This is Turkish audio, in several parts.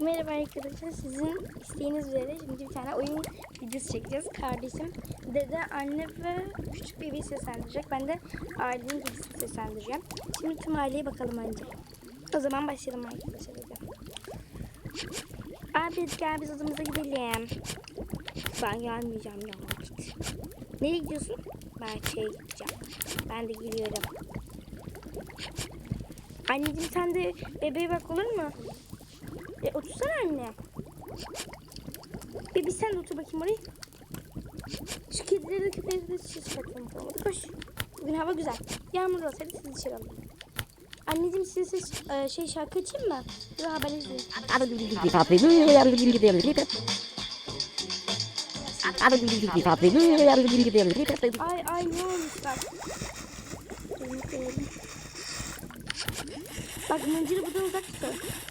Merhaba arkadaşlar. Sizin isteğiniz üzere şimdi bir tane oyun videosu çekeceğiz. Kardeşim, dede, anne ve küçük bebeği seslendirecek. Ben de ailenin kedisini seslendireceğim. Şimdi tüm aileye bakalım önce. O zaman başlayalım arkadaşlar. Abi gel biz odamıza gidelim. Ben gelmeyeceğim ya. Nereye gidiyorsun? Bahçeye gideceğim. Ben de geliyorum. Anneciğim sen de bebeğe bak olur mu? E otursana anne. Bebi sen de otur bakayım oraya. Şu kedileri de köpekleri de dışarı çıkartalım. Koş. Bugün hava güzel. Yağmur olsaydı sizi dışarı alalım. Anneciğim size ses, e, şey şarkı açayım mı? Dur haber izleyin. Ay ay ne olmuş bak. Bak mıncırı buradan uzak tut.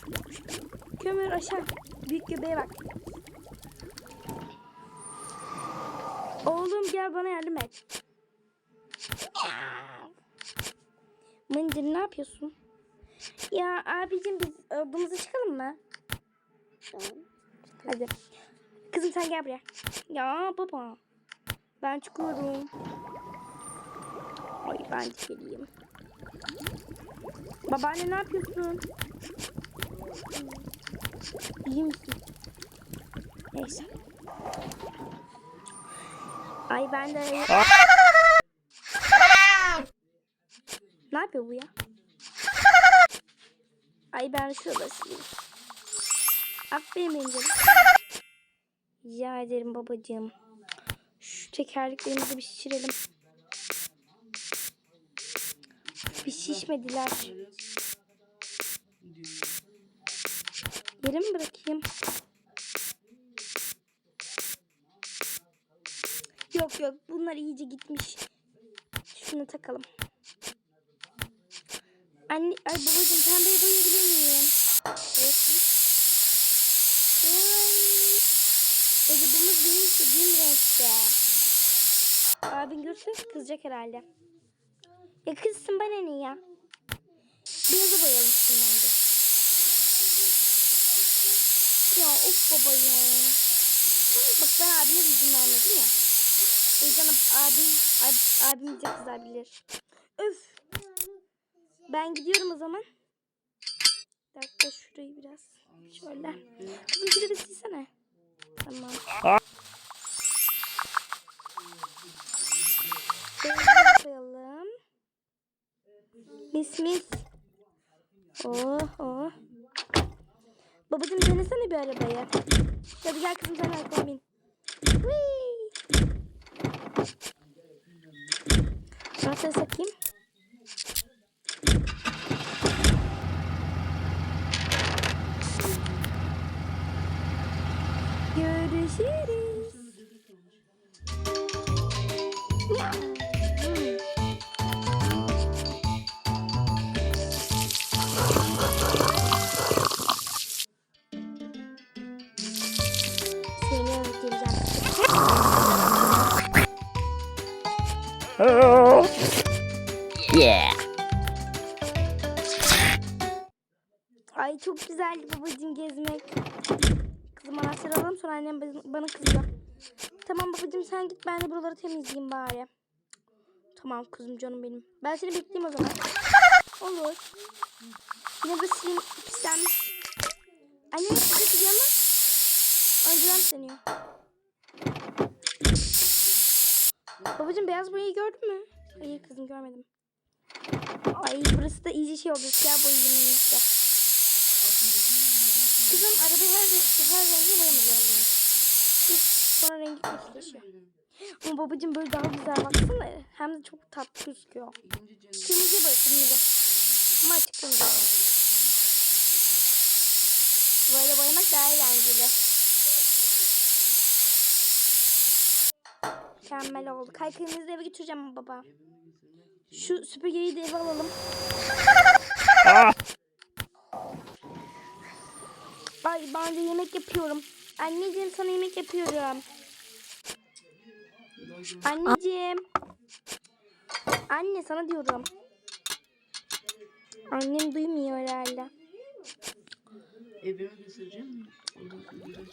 Kömür aşağı. Büyük göbeğe bak. Oğlum gel bana yardım et. Mıncır ne yapıyorsun? Ya abicim biz odamıza çıkalım mı? Hadi. Kızım sen gel buraya. Ya baba. Ben çıkıyorum. Ay ben geleyim. Babaanne ne yapıyorsun? İyi misin? Neyse. Ay ben de... ne yapıyor bu ya? Ay ben şurada sileyim. Aferin. Rica ederim babacığım. Şu tekerleklerimizi bir şişirelim. Bir şişmediler. Yere mi bırakayım? Yok yok bunlar iyice gitmiş. Şunu takalım. Anne, ay babacığım pembeye boyayabilir miyim? Evet. Ay. Ödebimiz benim istediğim renkte. Abin görse kızacak herhalde. Ya kızsın bana ne ya? Beyazı boyayalım şimdi bence. Ya of baba ya. Bak ben abine izin vermedim ya. O yüzden abim, ab, abim bize kızabilir. Öf. Ben gidiyorum o zaman. Bir dakika şurayı biraz şöyle. Kızım şurayı bir silsene. Tamam. Koyalım. Mis mis. Oh oh. Babacım denesene bir arabayı. Hadi gel kızım sen arkama bin. Anahtarı sakayım. Görüşürüz. Ay çok güzeldi babacığım gezmek. Kızım anahtarı alalım sonra annem bana- kızıyor. Tamam babacığım sen git ben de buraları temizleyeyim bari. Tamam kızım canım benim. Ben seni bekleyeyim o zaman. Olur. Yine de silin pislenmiş. Annem hiç kızıyor ama. Önceden pisleniyor. Babacığım beyaz boyayı gördün mü? Hayır kızım görmedim. Ay burası da iyice şey oldu. Siyah boyayayım en iyisi. Kızım arabayı her, her rengi boyamayacağım benim. Biz sonra rengi kötüleşiyor. Ama babacığım böyle daha güzel baksana. Hem de çok tatlı gözüküyor. Kırmızı boya kırmızı. Ama açık kırmızı. Böyle boyamak daha eğlenceli. Mükemmel oldu. Da eve götüreceğim baba. Şu süpürgeyi de eve alalım. Ay ben de yemek yapıyorum. Anneciğim sana yemek yapıyorum. Anneciğim. Anne sana diyorum. Annem duymuyor herhalde. Mi?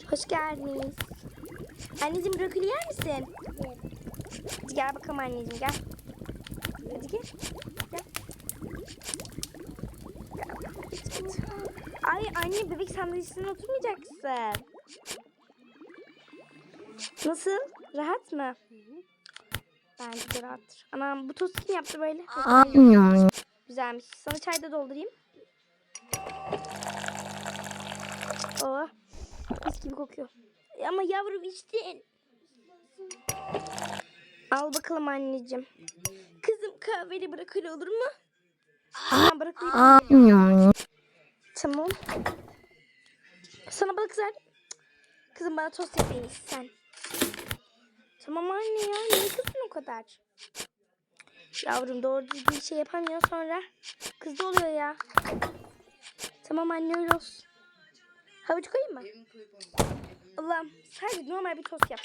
Hoş geldiniz. Anneciğim brokoli yer misin? Hadi gel bakalım anneciğim gel. Hadi gel. Gel. Gel. Ay anne bebek sandalyesine oturmayacaksın. Nasıl? Rahat mı? Bence de rahattır. Anam bu tost kim yaptı böyle? Güzelmiş. Sana çay da doldurayım. Oh. Mis gibi kokuyor. Ama yavrum içtin. Al bakalım anneciğim. Kızım kahveli brokoli olur mu? Hemen brokoli. Tamam. Sana balık kızar. Kızım bana tost yapayım sen. Tamam anne ya. Niye kızdın o kadar? Yavrum doğru düzgün şey yapamıyor sonra. Kızdı oluyor ya. Tamam anne öyle olsun. Havuç koyayım mı? Allah'ım sadece normal bir tost yap.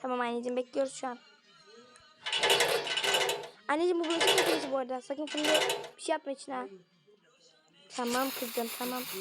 Tamam anneciğim bekliyoruz şu an. Anneciğim bu bulaşık makinesi bu arada. Sakın şimdi bir şey yapma içine. Tamam kızım tamam.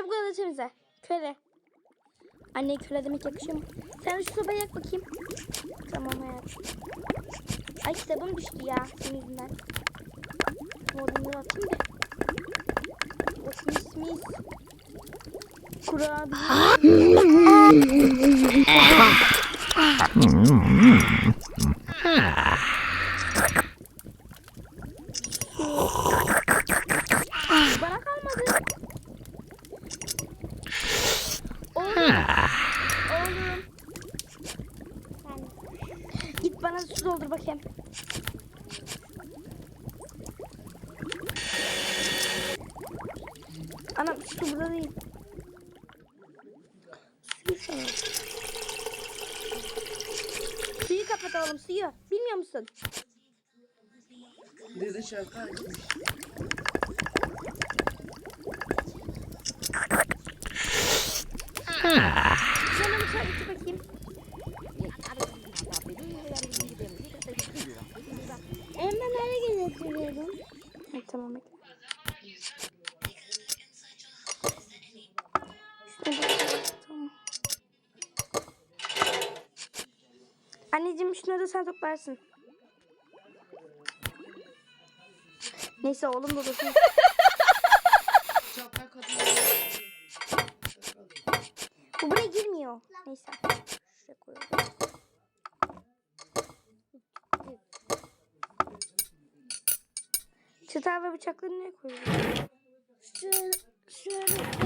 Çabuk al temizle. Köle. Anne köle demek yakışıyor mu? Sen şu sobayı yak bakayım. Tamam hayatım. Ay kitabım düştü ya senin yüzünden. Modunu atayım da. Mis mis. Kurabiye. Bana kalmadı. Oğlum. Git bana su doldur bakayım. Anam su burada değil. Suyu sana. Suyu kapat oğlum suyu. Bilmiyor musun? Dede şarkı. Şöyle bir çay içi bakayım. Hemen nereye getiriyorum? Tamam bekle. Tamam. Anneciğim şunları da sen toplarsın. Neyse oğlum dursun. Çapar kadın. Girmiyor. Neyse. Şuraya koyalım. Çatal ve bıçakları nereye koyuyoruz? Şöyle, şöyle,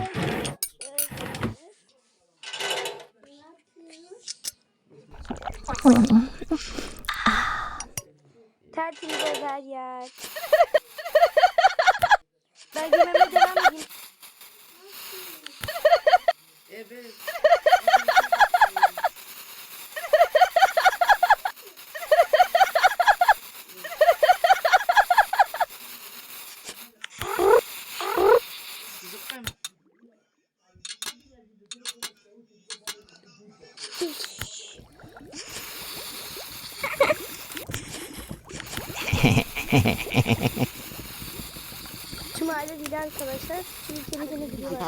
Tertemiz her yer. ben girmeme devam edeyim. Evet. Zıplayın. Tüm aile değil arkadaşlar. Çünkü kendi kendine gidiyorlar.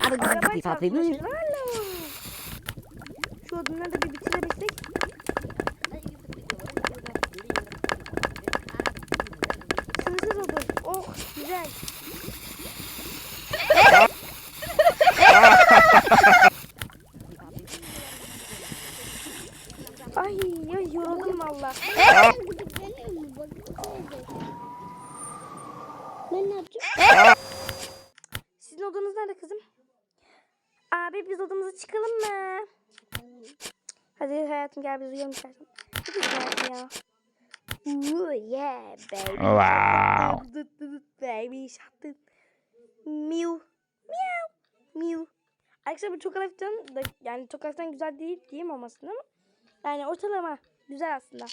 Arabayı çarpmışlar. Şu odunları da bir bitirebilsek. Sınırsız odun. Oh güzel. Ay ay yoruldum valla. Ben ne yapacağım? Sizin odanız nerede kızım? Abi biz odamıza çıkalım mı? Hadi hayatım gel biz uyuyalım istersen. Ya. Ooh, yeah baby. Wow. Baby şattın. Miu. Miau. Miu. Arkadaşlar bu çok hafiften da yani çok hafiften güzel değil diyeyim olmasın ama yani ortalama güzel aslında.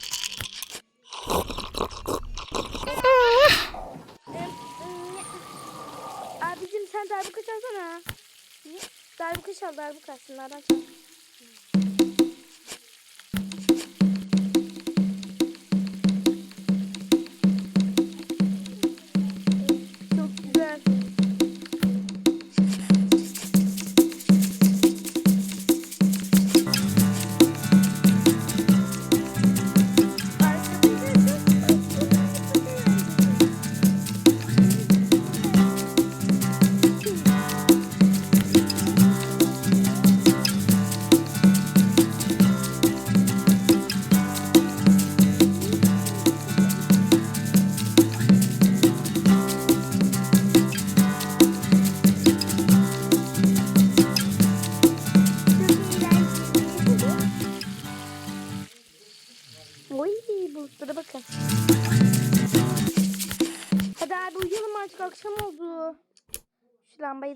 Abicim sen darbuka çalsana. Darbuka çal darbuka şunlardan çal.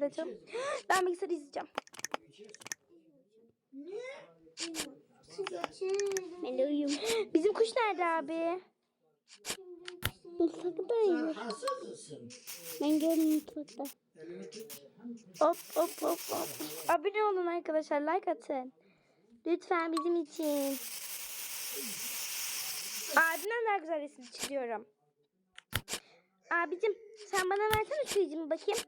Açalım. Ben bilgisayarı izleyeceğim. Ben de uyuyayım. Bizim kuş nerede abi? Mutfakta uyuyor. Ben gördüm mutfakta. Hop hop hop hop. Abone olun arkadaşlar like atın. Lütfen bizim için. Abimden daha güzel resim çiziyorum. Abicim sen bana versene şu yüzümü bakayım.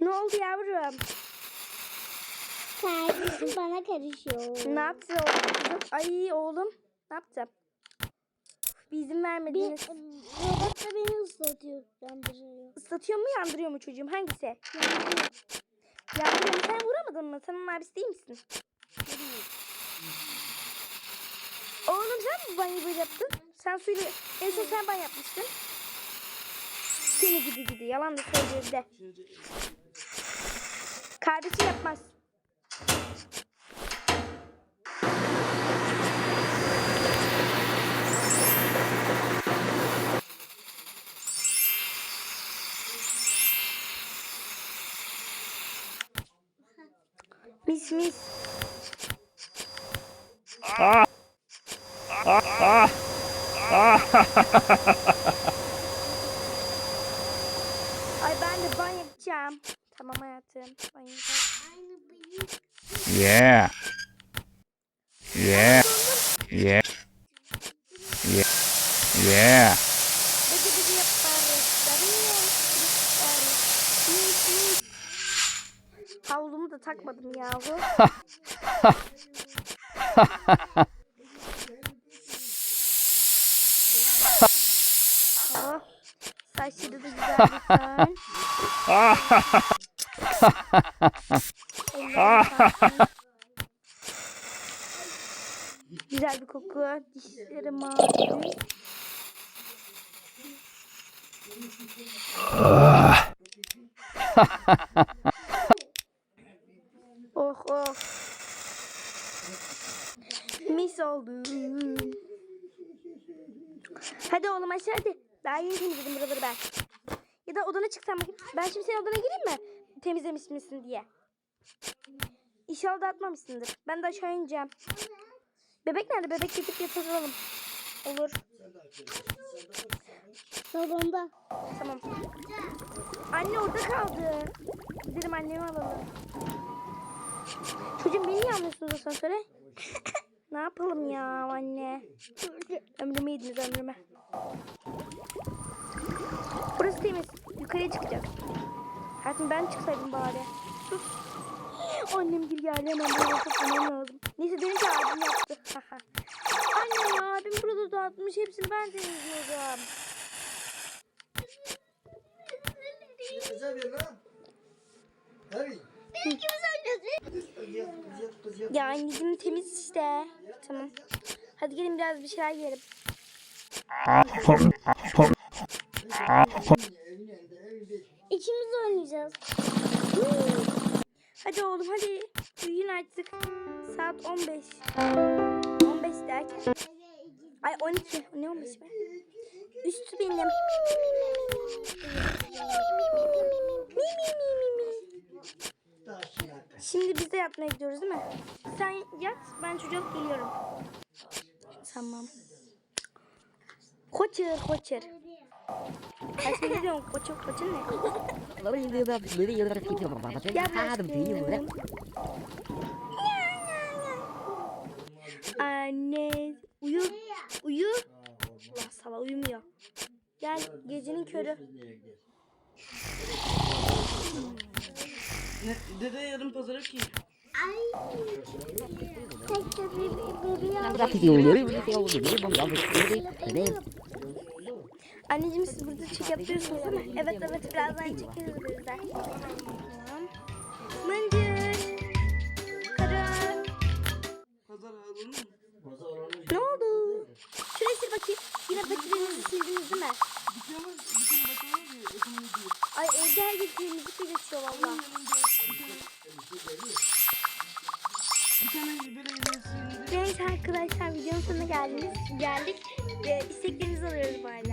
Ne oldu yavrum? Kardeşim bana karışıyor. Ne yaptı oğlum? Ay oğlum ne yaptı? Bir izin Bir, vermediniz. robot da beni ıslatıyor. Yandırıyor. Islatıyor mu yandırıyor mu çocuğum? Hangisi? Yandırıyor mu? Sen vuramadın mı? Sen onun abisi değil misin? Oğlum sen mi banyo böyle yaptın? Sen suyla en son sen banyo yapmıştın. Seni gidi gidi yalan da söylüyor bir de. Kardeşi yapmaz. Mis mis. Ay ben de banyo yapacağım. Tamam hayatım. Banyo yapacağım. Yeah. Yeah. Yeah. Yeah. Yeah. Bıcı bıcı yaparız. Darıyım. Yaparız. Mis mis. Havlumu da takmadım yahu. oh. Saçları da güzel bir fön. Ellerine sağlık. Güzel bir koku. Dişleri mavi. oh oh. Oldu. Hadi oğlum aşağı hadi. Daha yeni temizledim buraları ben. Ya da odana çıksan bakayım. Ben şimdi senin odana gireyim mi? Temizlemiş misin diye. İnşallah dağıtmamışsındır. Ben de aşağı ineceğim. Bebek nerede? Bebek getirip yatıralım. Olur. Salonda. Tamam. Anne orada kaldı. Gidelim annemi alalım. Çocuğum beni niye almıyorsunuz asansöre? ne yapalım ya anne? Ömrümü yediniz ömrümü. Burası temiz. Yukarıya çıkacağız. Hayatım ben çıksaydım bari. Sus. Annem gir geldi hemen buraları toplamam lazım. Neyse dedim ki abim yaptı. Anne ya abim burada dağıtmış hepsini ben temizliyordum. Ya anneciğim temiz işte. Tamam. Hadi gelin biraz bir şeyler yiyelim. İkimiz oynayacağız. Hadi oğlum hadi. Uyuyun artık. Saat 15. 15 derken. Ay 12. Ne 15 be? Üstü benim. Mi mi mi mi mi. Şimdi biz de yatmaya gidiyoruz değil mi? Sen yat ben çocuk geliyorum. Tamam. Koçer koçer. Sen ne diyorsun koçer koçer ne? Anne uyu uyu. Allah sala uyumuyor. Gel gecenin körü. Ne, dede yarın pazara ki. Anneciğim siz burada çek yapıyorsunuz değil mi? Evet evet birazdan çekeriz biz de. Tamam. Mıncır. Kara. Pazar alalım? Ne oldu? Şuraya sil bakayım. Yine patilerinizi sildiniz değil mi? Ay evde her temizlikle geçiyor valla. Arkadaşlar videonun sonuna geldiniz. Geldik. Ve isteklerinizi alıyoruz bu arada.